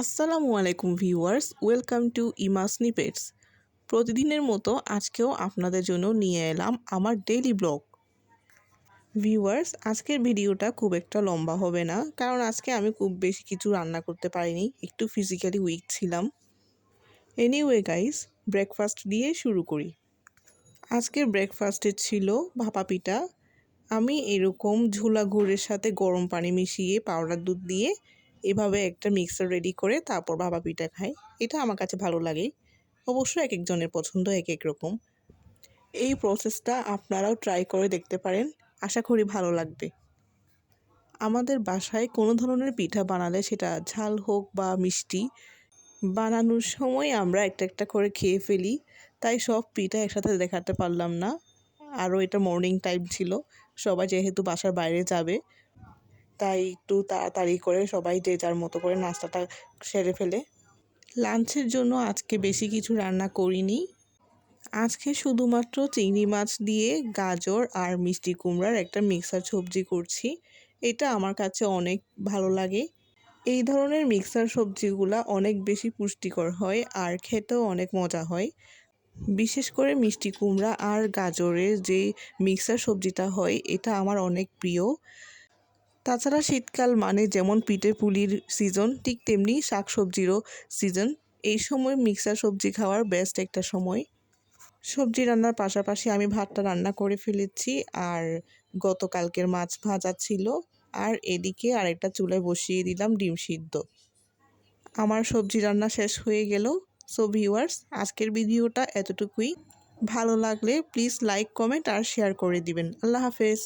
আসসালামু আলাইকুম viewers, welcome to Ima snippets. প্রতিদিনের মতো আজকেও আপনাদের জন্য নিয়ে এলাম আমার ডেইলি ব্লগ। ভিউয়ার্স, আজকের ভিডিওটা খুব একটা লম্বা হবে না, কারণ আজকে আমি খুব বেশি কিছু রান্না করতে পারিনি, একটু ফিজিক্যালি উইক ছিলাম। এনিওয়ে গাইস ব্রেকফাস্ট দিয়ে শুরু করি। আজকের ব্রেকফাস্টে ছিল ভাপা পিঠা। আমি এরকম ঝোলা গুড়ের সাথে গরম পানি মিশিয়ে পাউডার দুধ দিয়ে এভাবে একটা মিক্সার রেডি করে তারপর ভাপা পিঠা খাই এটা আমার কাছে ভালো লাগে। অবশ্য এক একজনের পছন্দ, এক এক রকম। এই প্রসেসটা আপনারাও ট্রাই করে দেখতে পারেন। আশা করি ভালো লাগবে। আমাদের বাসায় কোনো ধরনের পিঠা বানালে সেটা ঝাল হোক বা মিষ্টি, বানানোর সময় আমরা একটা একটা করে খেয়ে ফেলি। তাই সব পিঠা একসাথে দেখাতে পারলাম না। আরও এটা মর্নিং টাইম ছিল। সবাই যেহেতু বাসার বাইরে যাবে তাই একটু তাড়াতাড়ি করে সবাই যে যার মতো করে নাস্তাটা সেরে ফেলে। লাঞ্চের জন্য আজকে বেশি কিছু রান্না করিনি। আজকে শুধুমাত্র চিংড়ি মাছ দিয়ে গাজর আর মিষ্টি কুমড়ার একটা মিক্সার সবজি করছি। এটা আমার কাছে অনেক ভালো লাগে। এই ধরনের মিক্সার সবজিগুলা অনেক বেশি পুষ্টিকর হয় আর খেতেও অনেক মজা হয়। বিশেষ করে মিষ্টি কুমড়া আর গাজরের যে মিক্সার সবজিটা হয়, এটা আমার অনেক প্রিয়। তাছাড়া শীতকাল মানে যেমন পিঠে পুলির সিজন ঠিক তেমনি শাক সবজিরও সিজন এই সময় মিক্সার সবজি খাওয়ার বেস্ট একটা সময়। সবজি রান্নার পাশাপাশি আমি ভাতটা রান্না করে ফেলেছি, আর গতকালকের মাছ ভাজা ছিল, আর এদিকে আরেকটা চুলায় বসিয়ে দিলাম ডিম সিদ্ধ। আমার সবজি রান্না শেষ হয়ে গেল। সো ভিউয়ার্স আজকের ভিডিওটা এতটুকুই। ভালো লাগলে প্লিজ লাইক কমেন্ট আর শেয়ার করে দিবেন। আল্লাহ হাফেজ।